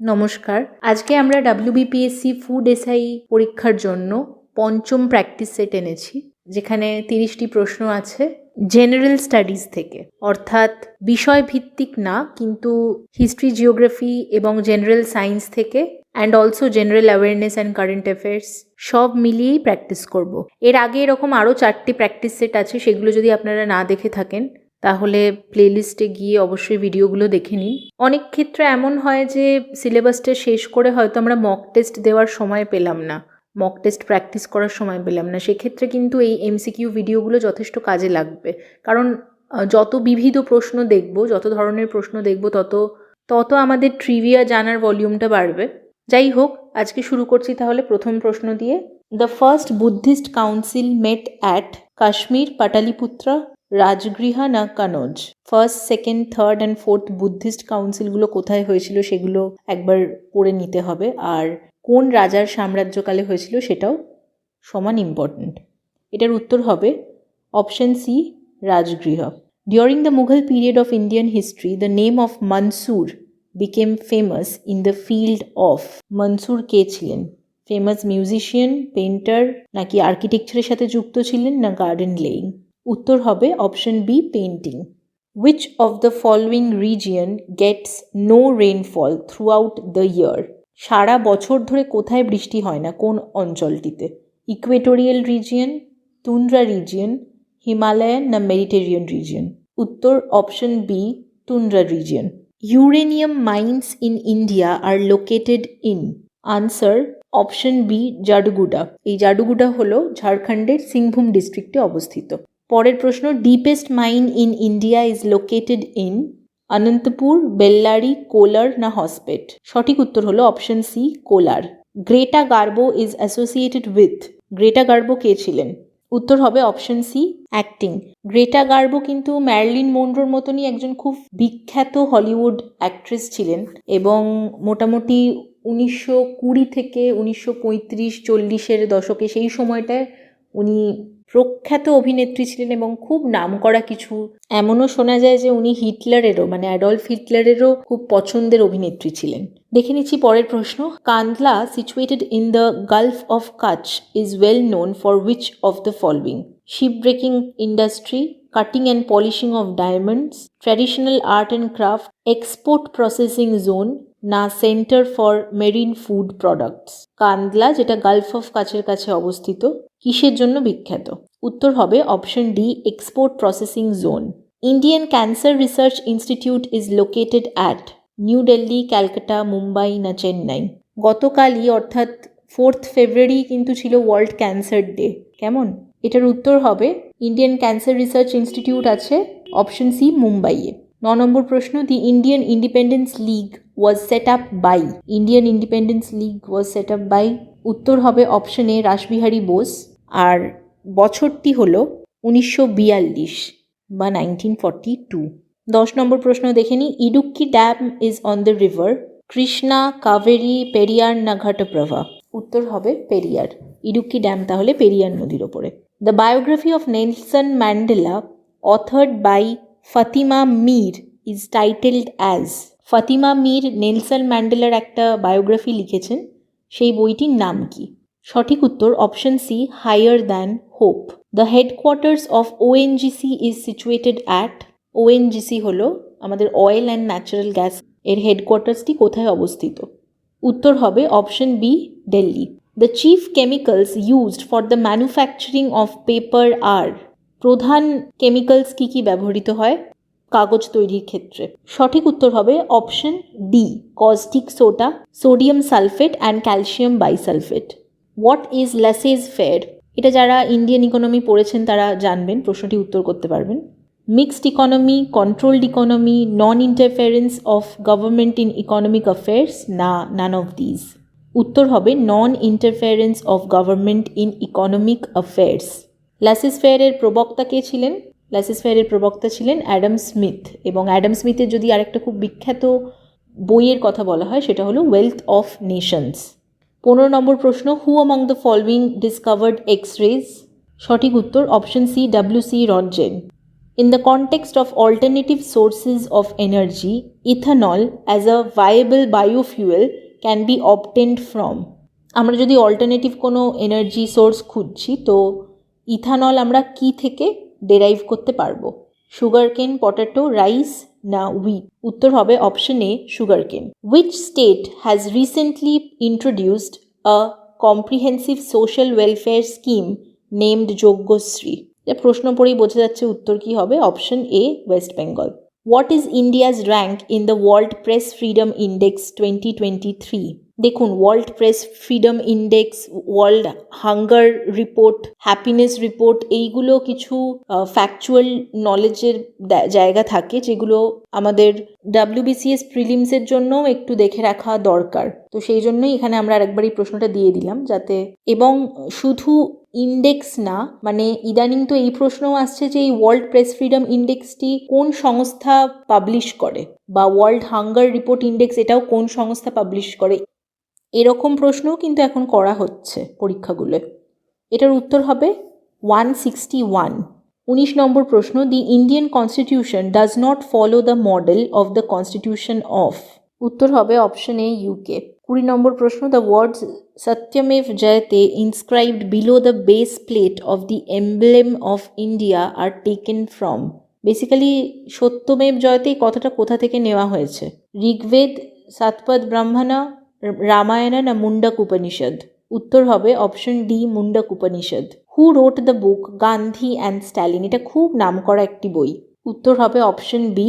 নমস্কার। আজকে আমরা ডাব্লিউবিপিএসসি ফুড এসআই পরীক্ষার জন্য পঞ্চম প্র্যাকটিস সেট এনেছি, যেখানে তিরিশটি প্রশ্ন আছে জেনারেল স্টাডিজ থেকে। অর্থাৎ বিষয়ভিত্তিক না, কিন্তু হিস্ট্রি জিওগ্রাফি এবং জেনারেল সায়েন্স থেকে and also general awareness and current affairs সব মিলিয়েই প্র্যাকটিস করব। এর আগে এরকম আরও চারটি প্র্যাকটিস সেট আছে, সেগুলো যদি আপনারা না দেখে থাকেন তাহলে প্লেলিস্টে গিয়ে অবশ্যই ভিডিওগুলো দেখে নিন। অনেক ক্ষেত্রে এমন হয় যে সিলেবাসটা শেষ করে হয়তো আমরা মক টেস্ট দেওয়ার সময় পেলাম না মক টেস্ট প্র্যাকটিস করার সময় পেলাম না। সেক্ষেত্রে কিন্তু এই এমসিকিউ ভিডিওগুলো যথেষ্ট কাজে লাগবে। কারণ যত বিবিধ প্রশ্ন দেখব, যত ধরনের প্রশ্ন দেখব, তত তত আমাদের ট্রিভিয়া জানার ভলিউমটা বাড়বে। যাই হোক, আজকে শুরু করছি তাহলে প্রথম প্রশ্ন দিয়ে। The first Buddhist council met at Kashmir Pataliputra Rajagriha না Kannauj? First second third and fourth Buddhist কাউন্সিলগুলো কোথায় হয়েছিল সেগুলো একবার পড়ে নিতে হবে। আর কোন রাজার সাম্রাজ্যকালে হয়েছিল সেটাও সমান ইম্পর্ট্যান্ট এটার উত্তর হবে option C Rajgriha. During the Mughal period of Indian history the name of Mansur became famous in the field of Mansur কে ছিলেন? ফেমাস মিউজিশিয়ান পেন্টার নাকি আর্কিটেকচারের সাথে যুক্ত ছিলেন, না গার্ডেন লেইং উত্তর হবে option B painting which of the following region gets no rainfall throughout the year সারা বছর ধরে কোথায় বৃষ্টি হয় না? কোন অঞ্চলটিতে? Equatorial region tundra region Himalayan না মেডিটেরিয়ান রিজিয়ন উত্তর option B tundra region uranium mines in India are located in answer option B Jaduguda এই জাডুগুডা হলো ঝাড়খণ্ডের সিংভূম ডিস্ট্রিক্টে অবস্থিত। পরের প্রশ্ন deepest mine in India is located in Anantapur Bellary Kolar না হসপেট? সঠিক উত্তর হলো option C, Kolar. Greta Garbo is associated with Greta Garbo কে ছিলেন? উত্তর হবে option C acting Greta Garbo কিন্তু ম্যারলিন মন্ড্রোর মতনই একজন খুব বিখ্যাত হলিউড অ্যাক্ট্রেস ছিলেন এবং মোটামুটি উনিশশো কুড়ি থেকে উনিশশো পঁয়ত্রিশ, চল্লিশের দশকে সেই সময়টায় উনি প্রখ্যাত অভিনেত্রী ছিলেন এবং খুব নামকরা কিছু, এমনও শোনা যায় যে উনি হিটলারেরও মানে অ্যাডলফ হিটলারেরও খুব পছন্দের অভিনেত্রী ছিলেন। দেখে নিচ্ছি পরের প্রশ্ন। Kandla situated in the Gulf of Kutch is well known for which of the following ship breaking industry cutting and polishing of diamonds traditional art and craft export processing zone না centre for marine food products Kandla যেটা Gulf of কাচের কাছে অবস্থিত কিসের জন্য বিখ্যাত? উত্তর হবে option D export processing zone Indian Cancer Research Institute is located at New Delhi Calcutta Mumbai না চেন্নাই গতকালই অর্থাৎ ফোর্থ ফেব্রুয়ারি কিন্তু ছিল ওয়ার্ল্ড ক্যান্সার ডে কেমন? এটার উত্তর হবে ইন্ডিয়ান ক্যান্সার রিসার্চ ইনস্টিটিউট আছে অপশন সি মুম্বাইয়ে ন নম্বর প্রশ্ন the Indian Independence League was set up by Indian Independence League was set up by উত্তর হবে অপশন এ রাসবিহারী বোস। আর বছরটি হল উনিশশো বিয়াল্লিশ বা নাইনটিন ফর্টি টু। দশ নম্বর প্রশ্ন দেখে নিই। Idukki dam is on the river. Krishna Kaveri Periyar না ঘটপ্রভা উত্তর হবে পেরিয়ার। ইডুক্কি ড্যাম তাহলে পেরিয়ার নদীর ওপরে। The biography of Nelson Mandela, authored by Fatima Meer, is titled as. Fatima Meer Nelson ম্যান্ডেলার একটা বায়োগ্রাফি লিখেছেন। সেই বইটির নাম কি? সঠিক উত্তর option C higher than hope the headquarters of ONGC is situated at ONGC হল আমাদের অয়েল অ্যান্ড ন্যাচারাল গ্যাস এর হেডকোয়ার্টার্সটি কোথায় অবস্থিত? উত্তর হবে option B Delhi the chief chemicals used for the manufacturing of paper আর প্রধান কেমিক্যালস কী কী ব্যবহৃত হয়? কাগজ তৈরির ক্ষেত্রে। সঠিক উত্তর হবে option D caustic soda sodium sulphate and calcium bisulphate what is laissez faire এটা যারা ইন্ডিয়ান ইকোনমি পড়েছেন, তারা জানবেন, প্রশ্নটি উত্তর করতে পারবেন। Mixed economy controlled economy non interference of government in economic affairs না নান অফ দিজ উত্তর হবে non interference of government in economic affairs laissez ফেয়ারের প্রবক্তা কে ছিলেন? ল্যাসিস ফেয়ারের প্রবক্তা ছিলেন অ্যাডাম স্মিথ এবং অ্যাডাম স্মিথের যদি আরেকটা খুব বিখ্যাত বইয়ের কথা বলা হয়, সেটা হলো ওয়েলথ অফ নেশনস পনেরো নম্বর প্রশ্ন who among the following discovered X rays সঠিক উত্তর option C W C Roentgen In the context of alternative sources of energy, ethanol as a viable biofuel can be obtained from. আমরা যদি alternative কোনো energy source খুঁজছি তো ethanol আমরা কি থেকে ডেরাইভ করতে পারব? সুগার কেন পটাটো রাইস না উইট উত্তর হবে option A sugar cane which state has recently introduced a comprehensive social welfare scheme named Jogyashree প্রশ্ন পড়েই বোঝা যাচ্ছে উত্তর কি হবে option A West Bengal what is India's rank in the world press freedom index twenty twenty three দেখুন world press freedom index world hunger report happiness report এইগুলো কিছু ফ্যাকচুয়াল নলেজের জায়গা থাকে যেগুলো আমাদের ডাব্লিউবিসিএস প্রিলিমসের জন্যও একটু দেখে রাখা দরকার। তো সেই জন্যই এখানে আমরা আরেকবার এই প্রশ্নটা দিয়ে দিলাম যাতে, এবং শুধু ইন্ডেক্স না মানে ইদানিং তো এই প্রশ্নও আসছে যে এই ওয়ার্ল্ড প্রেস ফ্রিডম ইন্ডেক্সটি কোন সংস্থা পাবলিশ করে? বা ওয়ার্ল্ড হাঙ্গার রিপোর্ট ইন্ডেক্স এটাও কোন সংস্থা পাবলিশ করে? এরকম প্রশ্নও কিন্তু এখন করা হচ্ছে পরীক্ষাগুলো। এটার উত্তর হবে ওয়ান সিক্সটি ওয়ান উনিশ নম্বর প্রশ্ন the Indian constitution does not follow the model of the constitution of উত্তর হবে অপশন এ ইউকে কুড়ি নম্বর প্রশ্ন the words Satyamev Jayate inscribed below the base plate of the emblem of India are taken from basically Satyamev Jayate এই কথাটা কোথা থেকে নেওয়া হয়েছে? ঋগ্বেদ, সাতপদ ব্রাহ্মণা রামায়ণা না মুন্ডক উপনিষদ। উত্তর হবে option D Mundaka Upanishad. Who wrote the book Gandhi and Stalin এটা খুব নামকরা একটি বই। উত্তর হবে option B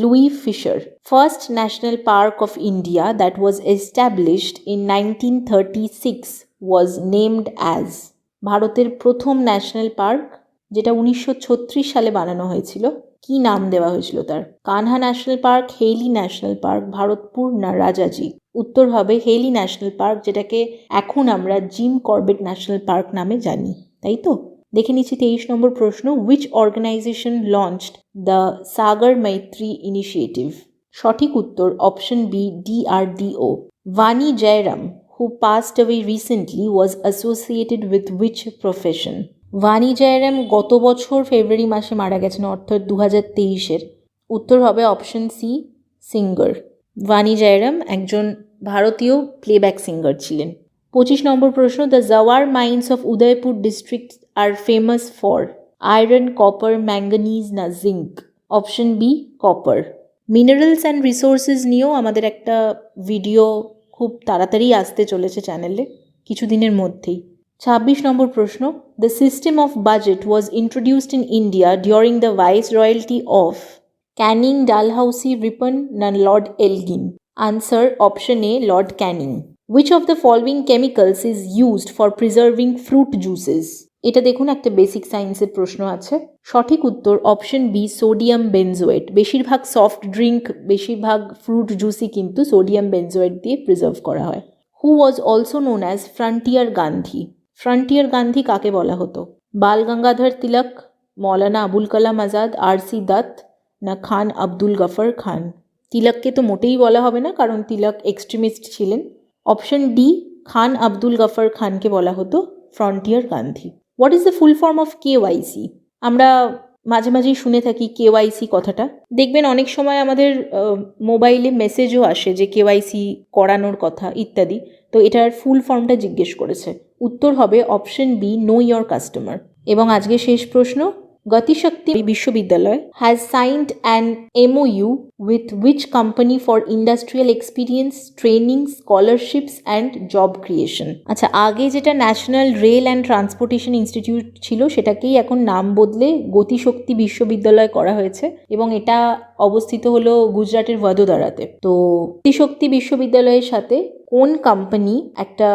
Louis Fischer first national park of India that was established in nineteen thirty six was named as ভারতের প্রথম ন্যাশনাল পার্ক যেটা উনিশশো ছত্রিশ সালে বানানো হয়েছিল। কি নাম দেওয়া হয়েছিল তার? Kanha national park, Hailey national park, Bharatpur না রাজাজি? উত্তর হবে হেইলি ন্যাশনাল পার্ক, যেটাকে এখন আমরা জিম করবেট ন্যাশনাল পার্ক নামে জানি, তাই তো? দেখে নিচ্ছি তেইশ নম্বর প্রশ্ন which organization launched the Sagar Maitri initiative সঠিক উত্তর option B DRDO Vani Jairam who passed away recently was associated with which profession Vani Jairam গত বছর ফেব্রুয়ারি মাসে মারা গেছেন, অর্থাৎ দু হাজার তেইশের। উত্তর হবে option C, singer. Vani Jairam একজন ভারতীয় প্লেব্যাক সিঙ্গার ছিলেন। পঁচিশ নম্বর প্রশ্ন the Zawar mines of Udaipur district are famous for iron copper manganese না zinc option B copper minerals and resources নিয়েও আমাদের একটা ভিডিও খুব তাড়াতাড়ি আসতে চলেছে চ্যানেলে কিছুদিনের মধ্যেই। ছাব্বিশ নম্বর প্রশ্ন the system of budget was introduced in India during the viceroyalty of Canning Dalhousie Ripon না Lord Elgin answer option A Lord Canning which of the following chemicals is used for preserving fruit juices এটা দেখুন, একটা basic সায়েন্সের প্রশ্ন আছে। সঠিক উত্তর option B sodium benzoate বেশিরভাগ সফট ড্রিঙ্ক বেশিরভাগ ফ্রুট জুসই কিন্তু সোডিয়াম বেনজোয়েট দিয়ে প্রিজার্ভ করা হয়। Who was also known as frontier Gandhi frontier Gandhi কাকে বলা হতো? বাল গঙ্গাধর তিলক, মৌলানা আবুল কালাম আজাদ আর সি দত্ত, না খান আব্দুল গফর খান? তিলককে তো মোটেই বলা হবে না, কারণ তিলক এক্সট্রিমিস্ট ছিলেন। অপশন ডি, খান আব্দুল গফর খানকে বলা হতো frontier Gandhi. What is the full form of KYC আমরা মাঝে মাঝেই শুনে থাকি কেওয়াইসি কথাটা। দেখবেন অনেক সময় আমাদের মোবাইলে মেসেজও আসে যে কেওয়াইসি করানোর কথা ইত্যাদি। তো এটার ফুল ফর্মটা জিজ্ঞেস করেছে। উত্তর হবে option B know your customer এবং আজকে শেষ প্রশ্ন, Gatishakti Vishwavidyalaya has signed an MoU with which company for industrial experience training scholarships and job creation আচ্ছা আগে যেটা national rail and transportation institute ছিল, সেটাকেই এখন নাম বদলে গতিশক্তি বিশ্ববিদ্যালয় করা হয়েছে এবং এটা অবস্থিত হলো গুজরাটের ভদোদারাতে তো, গতিশক্তি বিশ্ববিদ্যালয়ের সাথে কোন কোম্পানি একটা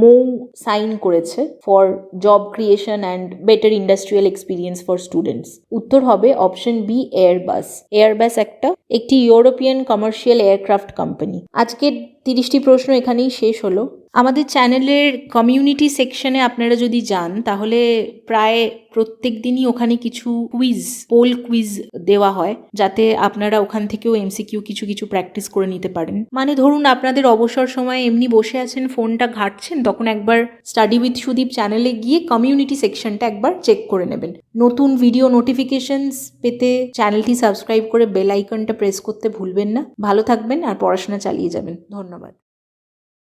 মৌ সাইন করেছে for job creation and better industrial experience for students উত্তর হবে অপশন বি এয়ারবাস এয়ারবাস একটা একটি ইউরোপিয়ান কমার্শিয়াল এয়ারক্রাফট কোম্পানি আজকের তিরিশটি প্রশ্ন এখানেই শেষ হলো। আমাদের চ্যানেলের কমিউনিটি সেকশনে আপনারা যদি যান, তাহলে প্রায় প্রত্যেক দিনই ওখানে কিছু কুইজ পোল কুইজ দেওয়া হয়, যাতে আপনারা ওখান থেকেও এমসিকিউ কিছু কিছু প্র্যাকটিস করে নিতে পারেন। মানে ধরুন আপনাদের অবসর সময় এমনি বসে আছেন ফোনটা ঘাঁটছেন, তখন একবার স্টাডি উইথ সুদীপ চ্যানেলে গিয়ে কমিউনিটি সেকশনটা একবার চেক করে নেবেন। নতুন ভিডিও নোটিফিকেশনস পেতে চ্যানেলটি সাবস্ক্রাইব করে বেল আইকনটা প্রেস করতে ভুলবেন না। ভালো থাকবেন আর পড়াশোনা চালিয়ে যাবেন। ধন্যবাদ